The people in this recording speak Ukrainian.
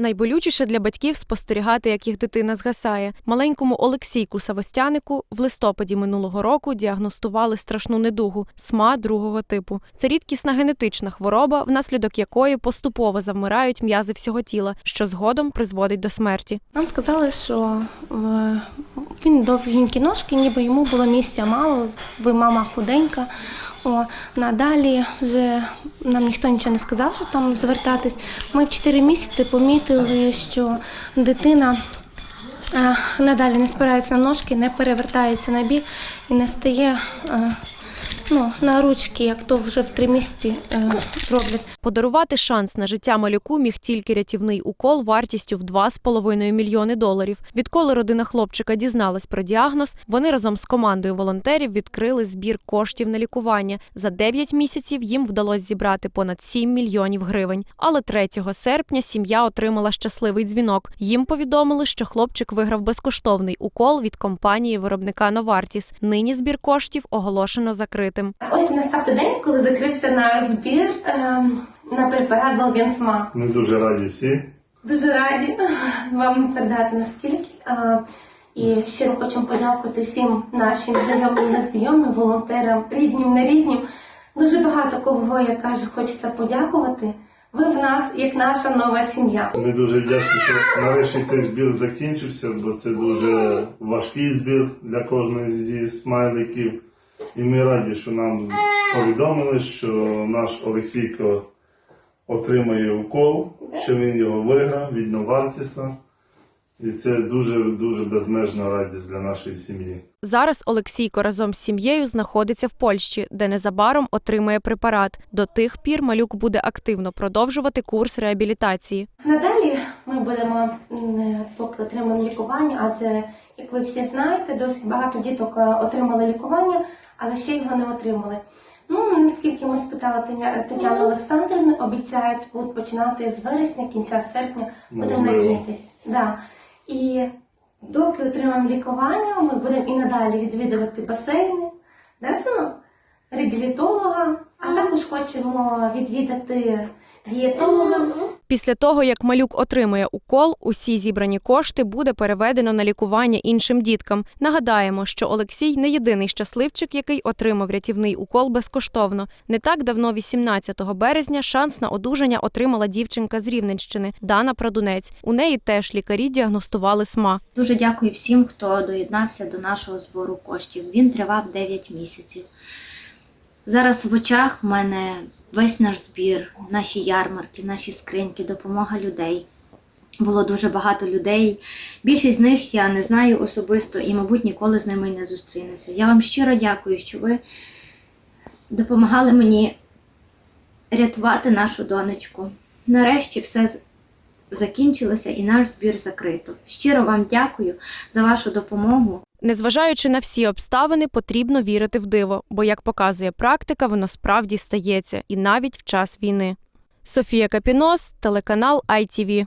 Найболючіше для батьків спостерігати, як їх дитина згасає. Маленькому Олексійку Савостянику в листопаді минулого року діагностували страшну недугу СМА другого типу. Це рідкісна генетична хвороба, внаслідок якої поступово завмирають м'язи всього тіла, що згодом призводить до смерті. Нам сказали, що е, він довгенькі ножки, ніби йому було місця мало, ви мама худенька. О, надалі вже нам ніхто нічого не сказав, що там звертатись. Ми в 4 місяці помітили, що дитина е, надалі не спирається на ножки, не перевертається на бік і не стає е, ну, на ручки, як то вже в 3 місяці е, роблять. Подарувати шанс на життя малюку міг тільки рятівний укол вартістю в 2,5 мільйони доларів. Відколи родина хлопчика дізналась про діагноз, вони разом з командою волонтерів відкрили збір коштів на лікування. За 9 місяців їм вдалося зібрати понад 7 мільйонів гривень. Але 3 серпня сім'я отримала щасливий дзвінок. Їм повідомили, що хлопчик виграв безкоштовний укол від компанії виробника Новартіс. Нині збір коштів оголошено закритим. Ось настав той день, коли закрився наш збір ем, на препарат Золгенсма. Ми дуже раді всі. Дуже раді вам передати наскільки. Е, І щиро хочемо подякувати всім нашим знайомим, незнайомим, волонтерам, ріднім, неріднім. Дуже багато кого, я кажу, хочеться подякувати. Ви в нас як наша нова сім'я. Ми дуже вдячні, що нарешті цей збір закінчився, бо це дуже важкий збір для кожного зі смайликів. І ми раді, що нам повідомили, що наш Олексійко отримає укол, що він його виграв від Новартіса. І це дуже дуже безмежна радість для нашої сім'ї. Зараз Олексійко разом з сім'єю знаходиться в Польщі, де незабаром отримає препарат. До тих пір малюк буде активно продовжувати курс реабілітації. Надалі ми будемо м, поки отримаємо лікування, адже як ви всі знаєте, досить багато діток е, отримали лікування, але ще його не отримали. Ну наскільки ми спитали Теня- Тетяну Олександрівну, обіцяють починати з вересня, кінця серпня, будемо надіятись. Да. І доки отримаємо лікування, ми будемо і надалі відвідувати басейни, да, реабілітолога, а також хочемо відвідати Після того, як малюк отримує укол, усі зібрані кошти буде переведено на лікування іншим діткам. Нагадаємо, що Олексій не єдиний щасливчик, який отримав рятівний укол безкоштовно. Не так давно, 18 березня, шанс на одужання отримала дівчинка з Рівненщини Дана Прадунець. У неї теж лікарі діагностували СМА. Дуже дякую всім, хто доєднався до нашого збору коштів. Він тривав 9 місяців. Зараз в очах в мене весь наш збір, наші ярмарки, наші скриньки, допомога людей. Було дуже багато людей. Більшість з них я не знаю особисто і, мабуть, ніколи з ними не зустрінуся. Я вам щиро дякую, що ви допомагали мені рятувати нашу донечку. Нарешті все закінчилося і наш збір закрито. Щиро вам дякую за вашу допомогу. Незважаючи на всі обставини, потрібно вірити в диво, бо, як показує практика, воно справді стається і навіть в час війни. Софія Капінос, телеканал ITV.